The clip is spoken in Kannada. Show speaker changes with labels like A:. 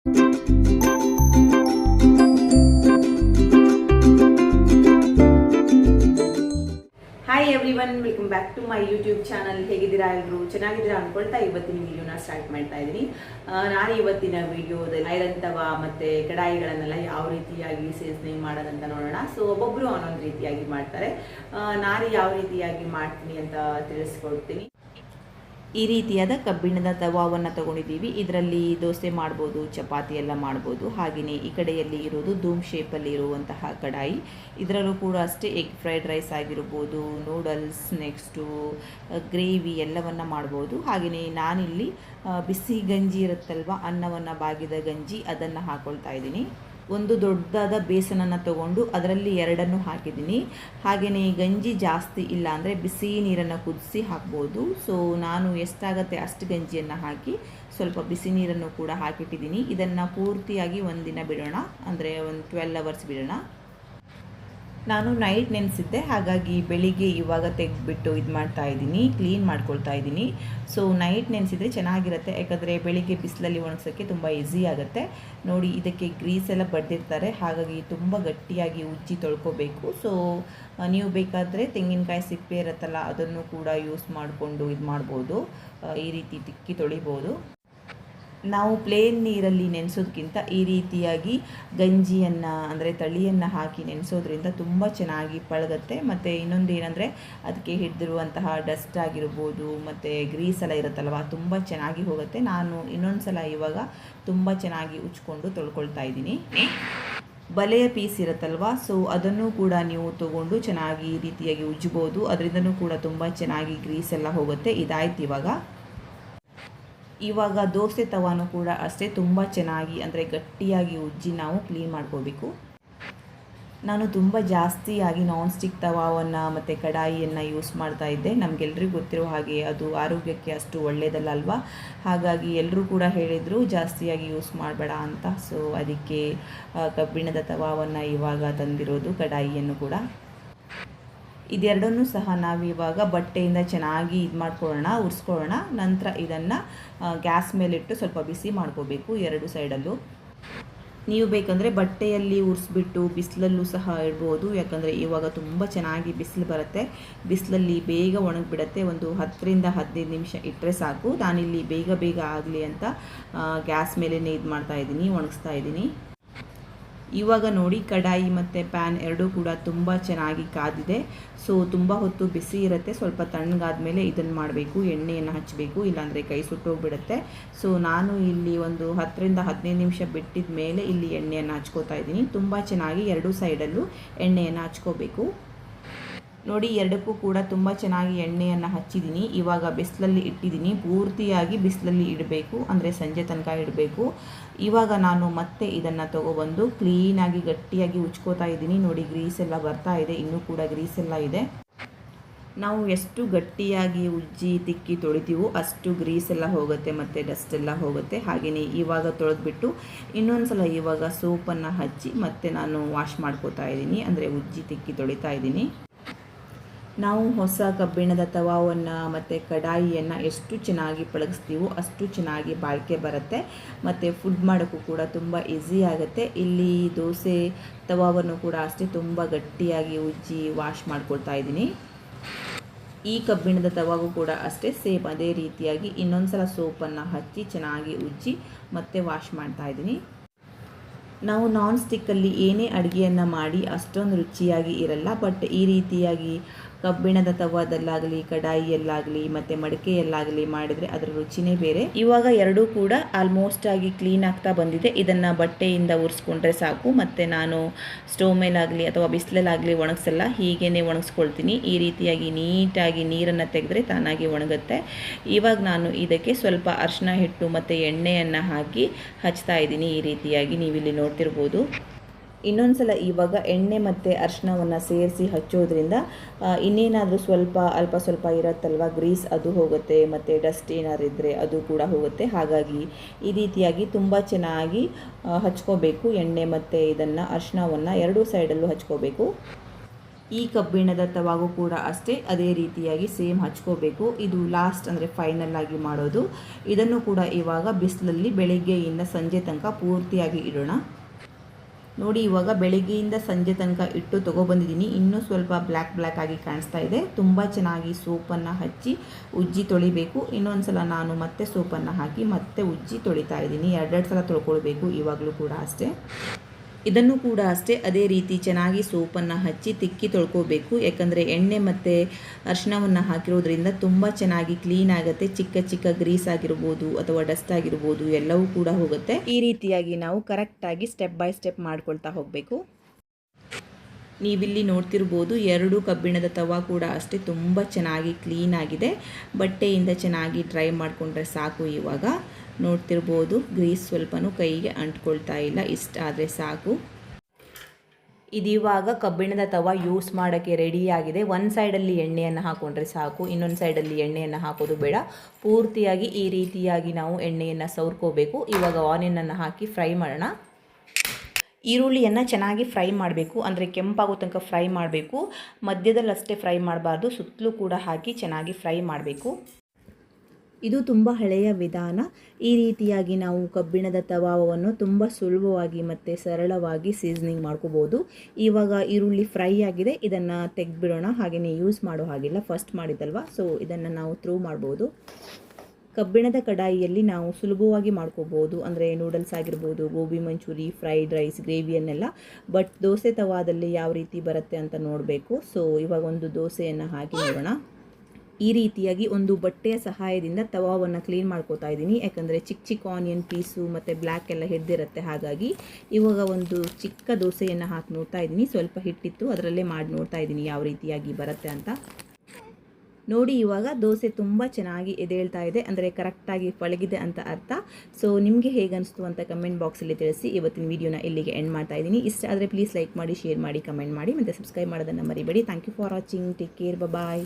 A: Hi everyone welcome back to my YouTube channel ಹೇಗಿದ್ದೀರಾ ಎಲ್ಲರೂ ಚೆನ್ನಾಗಿದ್ದೀರಾ ಅನ್ಕೊಳ್ತಾ ಇವತ್ತಿನ ವಿಡಿಯೋನ ಸ್ಟಾರ್ಟ್ ಮಾಡ್ತಾ ಇದ್ದೀನಿ. ನಾನು ಇವತ್ತಿನ ವಿಡಿಯೋದಲ್ಲಿ ಐರಂತವ ಮತ್ತೆ ಕಡಾಯಿಗಳನ್ನೆಲ್ಲ ಯಾವ ರೀತಿಯಾಗಿ ಸೇಸನಿಂಗ್ ಮಾಡೋದಂತ ನೋಡೋಣ. ಸೊ ಒಬ್ಬೊಬ್ರು ಒಂದೊಂದು ರೀತಿಯಾಗಿ ಮಾಡ್ತಾರೆ. ನಾರಿ ಯಾವ ರೀತಿಯಾಗಿ ಮಾಡ್ತೀನಿ ಅಂತ ತಿಳಿಸ್ಕೊಡ್ತೀನಿ. ಈ ರೀತಿಯಾದ ಕಬ್ಬಿಣದ ತವಾವನ್ನು ತಗೊಂಡಿದ್ದೀವಿ. ಇದರಲ್ಲಿ ದೋಸೆ ಮಾಡ್ಬೋದು, ಚಪಾತಿ ಎಲ್ಲ ಮಾಡ್ಬೋದು. ಹಾಗೆಯೇ ಈ ಕಡೆಯಲ್ಲಿ ಇರೋದು ಧೂಮ್ ಶೇಪಲ್ಲಿ ಇರುವಂತಹ ಕಡಾಯಿ. ಇದರಲ್ಲೂ ಕೂಡ ಅಷ್ಟೇ ಎಗ್ ಫ್ರೈಡ್ ರೈಸ್ ಆಗಿರ್ಬೋದು ನೂಡಲ್ಸ್ ನೆಕ್ಸ್ಟು ಗ್ರೇವಿ ಎಲ್ಲವನ್ನು ಮಾಡ್ಬೋದು. ಹಾಗೆಯೇ ನಾನಿಲ್ಲಿ ಬಿಸಿ ಗಂಜಿ ಇರುತ್ತಲ್ವ, ಅನ್ನವನ್ನು ಬಾಗಿದ ಗಂಜಿ ಅದನ್ನು ಹಾಕ್ಕೊಳ್ತಾ ಇದ್ದೀನಿ. ಒಂದು ದೊಡ್ಡದಾದ ಬೇಸನನ್ನು ತಗೊಂಡು ಅದರಲ್ಲಿ ಎರಡನ್ನು ಹಾಕಿದ್ದೀನಿ. ಹಾಗೆಯೇ ಗಂಜಿ ಜಾಸ್ತಿ ಇಲ್ಲ ಅಂದರೆ ಬಿಸಿ ನೀರನ್ನು ಕುದಿಸಿ ಹಾಕ್ಬೋದು. ಸೊ ನಾನು ಎಷ್ಟಾಗತ್ತೆ ಅಷ್ಟು ಗಂಜಿಯನ್ನು ಹಾಕಿ ಸ್ವಲ್ಪ ಬಿಸಿ ನೀರನ್ನು ಕೂಡ ಹಾಕಿಟ್ಟಿದ್ದೀನಿ. ಇದನ್ನು ಪೂರ್ತಿಯಾಗಿ ಒಂದಿನ ಬಿಡೋಣ. ಅಂದರೆ ಒಂದು ಟ್ವೆಲ್ ಅವರ್ಸ್ ಬಿಡೋಣ. ನಾನು ನೈಟ್ ನೆನೆಸಿದ್ದೆ, ಹಾಗಾಗಿ ಬೆಳಿಗ್ಗೆ ಇವಾಗ ತೆಗೆದುಬಿಟ್ಟು ಇದು ಮಾಡ್ತಾ ಇದ್ದೀನಿ ಕ್ಲೀನ್ ಮಾಡ್ಕೊಳ್ತಾ ಇದ್ದೀನಿ. ಸೊ ನೈಟ್ ನೆನೆಸಿದ್ರೆ ಚೆನ್ನಾಗಿರುತ್ತೆ, ಯಾಕಂದರೆ ಬೆಳಿಗ್ಗೆ ಬಿಸಿಲಲ್ಲಿ ಒಣಗ್ಸೋಕ್ಕೆ ತುಂಬ ಈಸಿ ಆಗುತ್ತೆ. ನೋಡಿ, ಇದಕ್ಕೆ ಗ್ರೀಸ್ ಎಲ್ಲ ಬಡ್ದಿರ್ತಾರೆ ಹಾಗಾಗಿ ತುಂಬ ಗಟ್ಟಿಯಾಗಿ ಉಜ್ಜಿ ತೊಳ್ಕೊಬೇಕು. ಸೊ ನೀವು ಬೇಕಾದರೆ ತೆಂಗಿನಕಾಯಿ ಸಿಪ್ಪೆ ಇರುತ್ತಲ್ಲ, ಅದನ್ನು ಕೂಡ ಯೂಸ್ ಮಾಡಿಕೊಂಡು ಇದು ಮಾಡ್ಬೋದು. ಈ ರೀತಿ ತಿಕ್ಕಿ ತೊಳಿಬೋದು. ನಾವು ಪ್ಲೇನ್ ನೀರಲ್ಲಿ ನೆನೆಸೋದಕ್ಕಿಂತ ಈ ರೀತಿಯಾಗಿ ಗಂಜಿಯನ್ನು, ಅಂದರೆ ತಳಿಯನ್ನು ಹಾಕಿ ನೆನೆಸೋದ್ರಿಂದ ತುಂಬ ಚೆನ್ನಾಗಿ ಪಳಗತ್ತೆ. ಮತ್ತು ಇನ್ನೊಂದು ಏನಂದರೆ ಅದಕ್ಕೆ ಹಿಡಿದಿರುವಂತಹ ಡಸ್ಟ್ ಆಗಿರ್ಬೋದು, ಮತ್ತು ಗ್ರೀಸ್ ಎಲ್ಲ ಇರುತ್ತಲ್ವ, ತುಂಬ ಚೆನ್ನಾಗಿ ಹೋಗುತ್ತೆ. ನಾನು ಇನ್ನೊಂದು ಸಲ ಇವಾಗ ತುಂಬ ಚೆನ್ನಾಗಿ ಉಚ್ಕೊಂಡು ತೊಳ್ಕೊಳ್ತಾ ಇದ್ದೀನಿ. ಬಲೆಯ ಪೀಸ್ ಇರುತ್ತಲ್ವ ಸೊ ಅದನ್ನು ಕೂಡ ನೀವು ತಗೊಂಡು ಚೆನ್ನಾಗಿ ಈ ರೀತಿಯಾಗಿ ಉಜ್ಬೋದು. ಅದರಿಂದನೂ ಕೂಡ ತುಂಬ ಚೆನ್ನಾಗಿ ಗ್ರೀಸ್ ಎಲ್ಲ ಹೋಗುತ್ತೆ. ಇದಾಯ್ತು ಇವಾಗ. ಇವಾಗ ದೋಸೆ ತವಾನು ಕೂಡ ಅಷ್ಟೇ ತುಂಬ ಚೆನ್ನಾಗಿ, ಅಂದರೆ ಗಟ್ಟಿಯಾಗಿ ಉಜ್ಜಿ ನಾವು ಕ್ಲೀನ್ ಮಾಡ್ಕೋಬೇಕು ನಾನು ತುಂಬ ಜಾಸ್ತಿಯಾಗಿ ನಾನ್ ಸ್ಟಿಕ್ ತವಾವನ್ನು ಮತ್ತು ಕಡಾಯಿಯನ್ನು ಯೂಸ್ ಮಾಡ್ತಾ ಇದ್ದೆ. ನಮಗೆಲ್ರಿಗೂ ಗೊತ್ತಿರೋ ಹಾಗೆ ಅದು ಆರೋಗ್ಯಕ್ಕೆ ಅಷ್ಟು ಒಳ್ಳೆಯದಲ್ಲ ಅಲ್ವಾ ಹಾಗಾಗಿ ಎಲ್ಲರೂ ಕೂಡ ಹೇಳಿದರು ಜಾಸ್ತಿಯಾಗಿ ಯೂಸ್ ಮಾಡಬೇಡ ಅಂತ. ಸೊ ಅದಕ್ಕೆ ಕಬ್ಬಿಣದ ತವಾವನ್ನು ಇವಾಗ ತಂದಿರೋದು ಕಡಾಯಿಯನ್ನು ಕೂಡ. ಇದೆರಡನ್ನೂ ಸಹ ನಾವಿವಾಗ ಬಟ್ಟೆಯಿಂದ ಚೆನ್ನಾಗಿ ಇದು ಮಾಡ್ಕೊಳ್ಳೋಣ, ಉರಿಸ್ಕೊಳ್ಳೋಣ. ನಂತರ ಇದನ್ನು ಗ್ಯಾಸ್ ಮೇಲಿಟ್ಟು ಸ್ವಲ್ಪ ಬಿಸಿ ಮಾಡ್ಕೋಬೇಕು ಎರಡು ಸೈಡಲ್ಲೂ. ನೀವು ಬೇಕಂದರೆ ಬಟ್ಟೆಯಲ್ಲಿ ಉರಿಸ್ಬಿಟ್ಟು ಬಿಸಿಲಲ್ಲೂ ಸಹ ಇಡ್ಬೋದು. ಯಾಕಂದರೆ ಇವಾಗ ತುಂಬ ಚೆನ್ನಾಗಿ ಬಿಸಿಲು ಬರುತ್ತೆ. ಬಿಸಿಲಲ್ಲಿ ಬೇಗ ಒಣಗಿಬಿಡತ್ತೆ. ಒಂದು ಹತ್ತರಿಂದ ಹದಿನೈದು ನಿಮಿಷ ಇಟ್ಟರೆ ಸಾಕು. ನಾನಿಲ್ಲಿ ಬೇಗ ಬೇಗ ಆಗಲಿ ಅಂತ ಗ್ಯಾಸ್ ಮೇಲೇ ಇದು ಮಾಡ್ತಾ ಇದ್ದೀನಿ, ಒಣಗಿಸ್ತಾ ಇದ್ದೀನಿ. ಇವಾಗ ನೋಡಿ ಕಡಾಯಿ ಮತ್ತು ಪ್ಯಾನ್ ಎರಡೂ ಕೂಡ ತುಂಬ ಚೆನ್ನಾಗಿ ಕಾದಿದೆ. ಸೊ ತುಂಬ ಹೊತ್ತು ಬಿಸಿ ಇರುತ್ತೆ. ಸ್ವಲ್ಪ ತಣ್ಣಗಾದ್ಮೇಲೆ ಇದನ್ನು ಮಾಡಬೇಕು. ಎಣ್ಣೆಯನ್ನು ಹಚ್ಚಬೇಕು ಇಲ್ಲಾಂದರೆ ಕೈ ಸುಟ್ಟೋಗ್ಬಿಡುತ್ತೆ. ಸೊ ನಾನು ಇಲ್ಲಿ ಒಂದು ಹತ್ತರಿಂದ ಹದಿನೈದು ನಿಮಿಷ ಬಿಟ್ಟಿದ ಮೇಲೆ ಇಲ್ಲಿ ಎಣ್ಣೆಯನ್ನು ಹಚ್ಕೋತಾ ಇದ್ದೀನಿ. ತುಂಬ ಚೆನ್ನಾಗಿ ಎರಡೂ ಸೈಡಲ್ಲೂ ಎಣ್ಣೆಯನ್ನು ಹಚ್ಕೋಬೇಕು. ನೋಡಿ, ಎರಡಕ್ಕೂ ಕೂಡ ತುಂಬ ಚೆನ್ನಾಗಿ ಎಣ್ಣೆಯನ್ನು ಹಚ್ಚಿದ್ದೀನಿ ಇವಾಗ ಬಿಸಿಲಲ್ಲಿ ಇಟ್ಟಿದ್ದೀನಿ ಪೂರ್ತಿಯಾಗಿ ಬಿಸಿಲಲ್ಲಿ ಇಡಬೇಕು. ಅಂದರೆ ಸಂಜೆ ತನಕ ಇಡಬೇಕು. ಇವಾಗ ನಾನು ಮತ್ತೆ ಇದನ್ನು ತೊಗೊಬಂದು ಕ್ಲೀನಾಗಿ ಗಟ್ಟಿಯಾಗಿ ಉಚ್ಕೋತಾ ಇದ್ದೀನಿ. ನೋಡಿ, ಗ್ರೀಸ್ ಎಲ್ಲ ಬರ್ತಾ ಇದೆ. ಇನ್ನೂ ಕೂಡ ಗ್ರೀಸ್ ಎಲ್ಲ ಇದೆ. ನಾವು ಎಷ್ಟು ಗಟ್ಟಿಯಾಗಿ ಉಜ್ಜಿ, ತಿಕ್ಕಿ ತೊಳಿತೀವೋ ಅಷ್ಟು ಗ್ರೀಸ್ ಎಲ್ಲ ಹೋಗುತ್ತೆ ಮತ್ತು ಡಸ್ಟ್ ಎಲ್ಲ ಹೋಗುತ್ತೆ. ಹಾಗೆಯೇ ಇವಾಗ ತೊಳೆದ್ಬಿಟ್ಟು ಇನ್ನೊಂದು ಸಲ ಇವಾಗ ಸೋಪನ್ನು ಹಚ್ಚಿ ಮತ್ತೆ ನಾನು ವಾಶ್ ಮಾಡ್ಕೋತಾ ಇದ್ದೀನಿ. ಅಂದರೆ ಉಜ್ಜಿ, ತಿಕ್ಕಿ ತೊಳಿತಾ ಇದ್ದೀನಿ. ನಾವು ಹೊಸ ಕಬ್ಬಿಣದ ತವಾವನ್ನು ಮತ್ತು ಕಡಾಯಿಯನ್ನು ಎಷ್ಟು ಚೆನ್ನಾಗಿ ಪಳಗಿಸ್ತೀವೋ ಅಷ್ಟು ಚೆನ್ನಾಗಿ ಬಾಳಿಕೆ ಬರುತ್ತೆ. ಮತ್ತು ಫುಡ್ ಮಾಡೋಕ್ಕೂ ಕೂಡ ತುಂಬ ಈಸಿ ಆಗುತ್ತೆ. ಇಲ್ಲಿ ದೋಸೆ ತವಾವನ್ನು ಕೂಡ ಅಷ್ಟೇ ತುಂಬ ಗಟ್ಟಿಯಾಗಿ ಉಜ್ಜಿ ವಾಶ್ ಮಾಡ್ಕೊಳ್ತಾ ಇದ್ದೀನಿ. ಈ ಕಬ್ಬಿಣದ ತವಾಗೂ ಕೂಡ ಅಷ್ಟೇ ಸೇಮ್ ಅದೇ ರೀತಿಯಾಗಿ ಇನ್ನೊಂದು ಸಲ ಸೋಪನ್ನು ಹಚ್ಚಿ ಚೆನ್ನಾಗಿ ಉಜ್ಜಿ ಮತ್ತೆ ವಾಶ್ ಮಾಡ್ತಾ ಇದ್ದೀನಿ. ನಾವು ನಾನ್ ಸ್ಟಿಕ್ಕಲ್ಲಿ ಏನೇ ಅಡುಗೆಯನ್ನು ಮಾಡಿ ಅಷ್ಟೊಂದು ರುಚಿಯಾಗಿ ಇರಲ್ಲ ಬಟ್ ಈ ರೀತಿಯಾಗಿ ಕಬ್ಬಿಣದ ತವಾದಲ್ಲಾಗಲಿ ಕಡಾಯಿಯಲ್ಲಾಗಲಿ, ಮತ್ತು ಮಡಿಕೆಯಲ್ಲಾಗಲಿ ಮಾಡಿದರೆ ಅದರ ರುಚಿನೇ ಬೇರೆ. ಇವಾಗ ಎರಡೂ ಕೂಡ ಆಲ್ಮೋಸ್ಟ್ ಆಗಿ ಕ್ಲೀನ್ ಆಗ್ತಾ ಬಂದಿದೆ. ಇದನ್ನು ಬಟ್ಟೆಯಿಂದ ಉರಿಸ್ಕೊಂಡ್ರೆ ಸಾಕು. ಮತ್ತು ನಾನು ಸ್ಟೋವ್ ಮೇಲಾಗಲಿ ಅಥವಾ ಬಿಸಿಲಲ್ಲಾಗಲಿ ಒಣಗಿಸಲ್ಲ. ಹೀಗೇನೆ ಒಣಗಿಸ್ಕೊಳ್ತೀನಿ. ಈ ರೀತಿಯಾಗಿ ನೀಟಾಗಿ ನೀರನ್ನು ತೆಗೆದ್ರೆ ತಾನಾಗಿ ಒಣಗುತ್ತೆ. ಇವಾಗ ನಾನು ಇದಕ್ಕೆ ಸ್ವಲ್ಪ ಅರಿಶಿನ ಹಿಟ್ಟು ಮತ್ತು ಎಣ್ಣೆಯನ್ನು ಹಾಕಿ ಹಚ್ತಾ ಇದ್ದೀನಿ. ಈ ರೀತಿಯಾಗಿ ನೀವಿಲ್ಲಿ ನೋಡ್ತಿರ್ಬೋದು. ಇನ್ನೊಂದು ಸಲ ಇವಾಗ ಎಣ್ಣೆ ಮತ್ತು ಅರ್ಶನವನ್ನ ಸೇರಿಸಿ ಹಚ್ಚೋದ್ರಿಂದ ಇನ್ನೇನಾದರೂ ಸ್ವಲ್ಪ ಅಲ್ಪ ಸ್ವಲ್ಪ ಇರತ್ತಲ್ವ? ಗ್ರೀಸ್ ಅದು ಹೋಗುತ್ತೆ, ಮತ್ತು ಡಸ್ಟ್ ಏನಾದ್ರು ಇದ್ದರೆ ಅದು ಕೂಡ ಹೋಗುತ್ತೆ. ಹಾಗಾಗಿ ಈ ರೀತಿಯಾಗಿ ತುಂಬ ಚೆನ್ನಾಗಿ ಹಚ್ಕೋಬೇಕು ಎಣ್ಣೆ ಮತ್ತು ಇದನ್ನು, ಅರಿಶಿಣವನ್ನು ಎರಡೂ ಸೈಡಲ್ಲೂ ಹಚ್ಕೋಬೇಕು. ಈ ಕಬ್ಬಿಣದ ತವಾಗೂ ಕೂಡ ಅಷ್ಟೇ ಅದೇ ರೀತಿಯಾಗಿ ಸೇಮ್ ಹಚ್ಕೋಬೇಕು. ಇದು ಲಾಸ್ಟ್ ಅಂದರೆ ಫೈನಲ್ ಆಗಿ ಮಾಡೋದು. ಇದನ್ನು ಕೂಡ ಇವಾಗ ಬಿಸಿಲಲ್ಲಿ ಬೆಳಿಗ್ಗೆಯಿಂದ ಸಂಜೆ ತನಕ ಪೂರ್ತಿಯಾಗಿ ಇಡೋಣ. ನೋಡಿ, ಇವಾಗ ಬೆಳಿಗ್ಗೆಯಿಂದ ಸಂಜೆ ತನಕ ಇಟ್ಟು ತೊಗೊಬಂದಿದ್ದೀನಿ. ಇನ್ನೂ ಸ್ವಲ್ಪ ಬ್ಲ್ಯಾಕ್ ಬ್ಲ್ಯಾಕ್ ಆಗಿ ಕಾಣಿಸ್ತಾ ಇದೆ. ತುಂಬ ಚೆನ್ನಾಗಿ ಸೋಪನ್ನು ಹಚ್ಚಿ ಉಜ್ಜಿ ತೊಳಿಬೇಕು. ಇನ್ನೊಂದು ಸಲ ನಾನು ಮತ್ತೆ ಸೋಪನ್ನು ಹಾಕಿ ಮತ್ತೆ ಉಜ್ಜಿ ತೊಳಿತಾ ಇದ್ದೀನಿ. ಎರಡೆರಡು ಸಲ ತೊಳ್ಕೊಳ್ಬೇಕು, ಇವಾಗಲೂ ಕೂಡ ಅಷ್ಟೇ. ಇದನ್ನು ಕೂಡ ಅಷ್ಟೇ ಅದೇ ರೀತಿ ಚೆನ್ನಾಗಿ ಸೋಪನ್ನು ಹಚ್ಚಿ ತಿಕ್ಕಿ ತೊಳ್ಕೋಬೇಕು. ಯಾಕಂದರೆ ಎಣ್ಣೆ ಮತ್ತು ಅರಿಶಿಣವನ್ನು ಹಾಕಿರೋದ್ರಿಂದ ತುಂಬ ಚೆನ್ನಾಗಿ ಕ್ಲೀನ್ ಆಗುತ್ತೆ. ಚಿಕ್ಕ ಚಿಕ್ಕ ಗ್ರೀಸ್ ಆಗಿರ್ಬೋದು ಅಥವಾ ಡಸ್ಟ್ ಆಗಿರ್ಬೋದು ಎಲ್ಲವೂ ಕೂಡ ಹೋಗುತ್ತೆ. ಈ ರೀತಿಯಾಗಿ ನಾವು ಕರೆಕ್ಟಾಗಿ ಸ್ಟೆಪ್ ಬೈ ಸ್ಟೆಪ್ ಮಾಡ್ಕೊಳ್ತಾ ಹೋಗಬೇಕು. ನೀವಿಲ್ಲಿ ನೋಡ್ತಿರ್ಬೋದು ಎರಡು ಕಬ್ಬಿಣದ ತವ ಕೂಡ ಅಷ್ಟೇ ತುಂಬ ಚೆನ್ನಾಗಿ ಕ್ಲೀನ್ ಆಗಿದೆ. ಬಟ್ಟೆಯಿಂದ ಚೆನ್ನಾಗಿ ಡ್ರೈ ಮಾಡಿಕೊಂಡ್ರೆ ಸಾಕು ಇವಾಗ. ನೋಡ್ತಿರ್ಬೋದು ಗ್ರೀಸ್ ಸ್ವಲ್ಪನೂ ಕೈಗೆ ಅಂಟ್ಕೊಳ್ತಾ ಇಲ್ಲ, ಇಷ್ಟ ಆದರೆ ಸಾಕು. ಇದಿವಾಗ ಕಬ್ಬಿಣದ ತವ ಯೂಸ್ ಮಾಡೋಕ್ಕೆ ರೆಡಿಯಾಗಿದೆ ಒಂದು ಸೈಡಲ್ಲಿ ಎಣ್ಣೆಯನ್ನು ಹಾಕೊಂಡ್ರೆ ಸಾಕು, ಇನ್ನೊಂದು ಸೈಡಲ್ಲಿ ಎಣ್ಣೆಯನ್ನು ಹಾಕೋದು ಬೇಡ. ಪೂರ್ತಿಯಾಗಿ ಈ ರೀತಿಯಾಗಿ ನಾವು ಎಣ್ಣೆಯನ್ನು ಸವರ್ಕೋಬೇಕು. ಇವಾಗ ಆನಿಯನನ್ನು ಹಾಕಿ ಫ್ರೈ ಮಾಡೋಣ. ಈರುಳ್ಳಿಯನ್ನು ಚೆನ್ನಾಗಿ ಫ್ರೈ ಮಾಡಬೇಕು. ಅಂದರೆ ಕೆಂಪಾಗೋ ತನಕ ಫ್ರೈ ಮಾಡಬೇಕು. ಮಧ್ಯದಲ್ಲಿ ಅಷ್ಟೇ ಫ್ರೈ ಮಾಡಬಾರ್ದು. ಸುತ್ತಲೂ ಕೂಡ ಹಾಕಿ ಚೆನ್ನಾಗಿ ಫ್ರೈ ಮಾಡಬೇಕು. ಇದು ತುಂಬ ಹಳೆಯ ವಿಧಾನ. ಈ ರೀತಿಯಾಗಿ ನಾವು ಕಬ್ಬಿಣದ ತವಾವನ್ನು ತುಂಬ ಸುಲಭವಾಗಿ ಮತ್ತು ಸರಳವಾಗಿ ಸೀಸನಿಂಗ್ ಮಾಡ್ಕೋಬೋದು ಇವಾಗ ಈರುಳ್ಳಿ ಫ್ರೈ ಆಗಿದೆ. ಇದನ್ನು ತೆಗೆದ್ಬಿಡೋಣ. ಹಾಗೆಯೇ ಯೂಸ್ ಮಾಡೋ ಹಾಗಿಲ್ಲ. ಫಸ್ಟ್ ಮಾಡಿದ್ದಲ್ವ? ಸೊ ಇದನ್ನು ನಾವು ಥ್ರೂ ಮಾಡ್ಬೋದು. ಕಬ್ಬಿಣದ ಕಡಾಯಿಯಲ್ಲಿ ನಾವು ಸುಲಭವಾಗಿ ಮಾಡ್ಕೋಬೋದು. ಅಂದರೆ ನೂಡಲ್ಸ್ ಆಗಿರ್ಬೋದು, ಗೋಬಿ ಮಂಚೂರಿ ಫ್ರೈಡ್ ರೈಸ್ ಗ್ರೇವಿಯನ್ನೆಲ್ಲ ಬಟ್ ದೋಸೆ ತವಾದಲ್ಲಿ ಯಾವ ರೀತಿ ಬರುತ್ತೆ ಅಂತ ನೋಡಬೇಕು. ಸೊ ಇವಾಗ ಒಂದು ದೋಸೆಯನ್ನು ಹಾಕಿ ನೋಡೋಣ. ಈ ರೀತಿಯಾಗಿ ಒಂದು ಬಟ್ಟೆಯ ಸಹಾಯದಿಂದ ತವಾವನ್ನು ಕ್ಲೀನ್ ಮಾಡ್ಕೋತಾ ಇದ್ದೀನಿ. ಯಾಕಂದರೆ ಚಿಕ್ಕ ಚಿಕ್ಕ ಆನಿಯನ್ ಪೀಸು ಮತ್ತು ಬ್ಲ್ಯಾಕ್ ಎಲ್ಲ ಹಿಡ್ದಿರುತ್ತೆ. ಹಾಗಾಗಿ ಇವಾಗ ಒಂದು ಚಿಕ್ಕ ದೋಸೆಯನ್ನು ಹಾಕಿ ನೋಡ್ತಾ ಇದ್ದೀನಿ. ಸ್ವಲ್ಪ ಹಿಟ್ಟಿತ್ತು, ಅದರಲ್ಲೇ ಮಾಡಿ ನೋಡ್ತಾ ಇದ್ದೀನಿ ಯಾವ ರೀತಿಯಾಗಿ ಬರುತ್ತೆ ಅಂತ. ನೋಡಿ ಇವಾಗ ದೋಸೆ ತುಂಬ ಚೆನ್ನಾಗಿ ಎದೇಳ್ತಾ ಇದೆ. ಅಂದರೆ ಕರೆಕ್ಟಾಗಿ ಪಳಗಿದೆ ಅಂತ ಅರ್ಥ. ಸೊ ನಿಮಗೆ ಹೇಗೆ ಅನಿಸ್ತು ಅಂತ ಕಮೆಂಟ್ ಬಾಕ್ಸಲ್ಲಿ ತಿಳಿಸಿ. ಇವತ್ತಿನ ವೀಡಿಯೋನ ಇಲ್ಲಿಗೆ ಎಂಡ್ ಮಾಡ್ತಾ ಇದ್ದೀನಿ. ಇಷ್ಟ ಆದರೆ ಪ್ಲೀಸ್ ಲೈಕ್ ಮಾಡಿ ಶೇರ್ ಮಾಡಿ ಕಮೆಂಟ್ ಮಾಡಿ. ಮತ್ತು ಸಬ್ಸ್ಕ್ರೈಬ್ ಮಾಡೋದನ್ನು ಮರಿಬೇಡಿ. Thank you for watching take care bye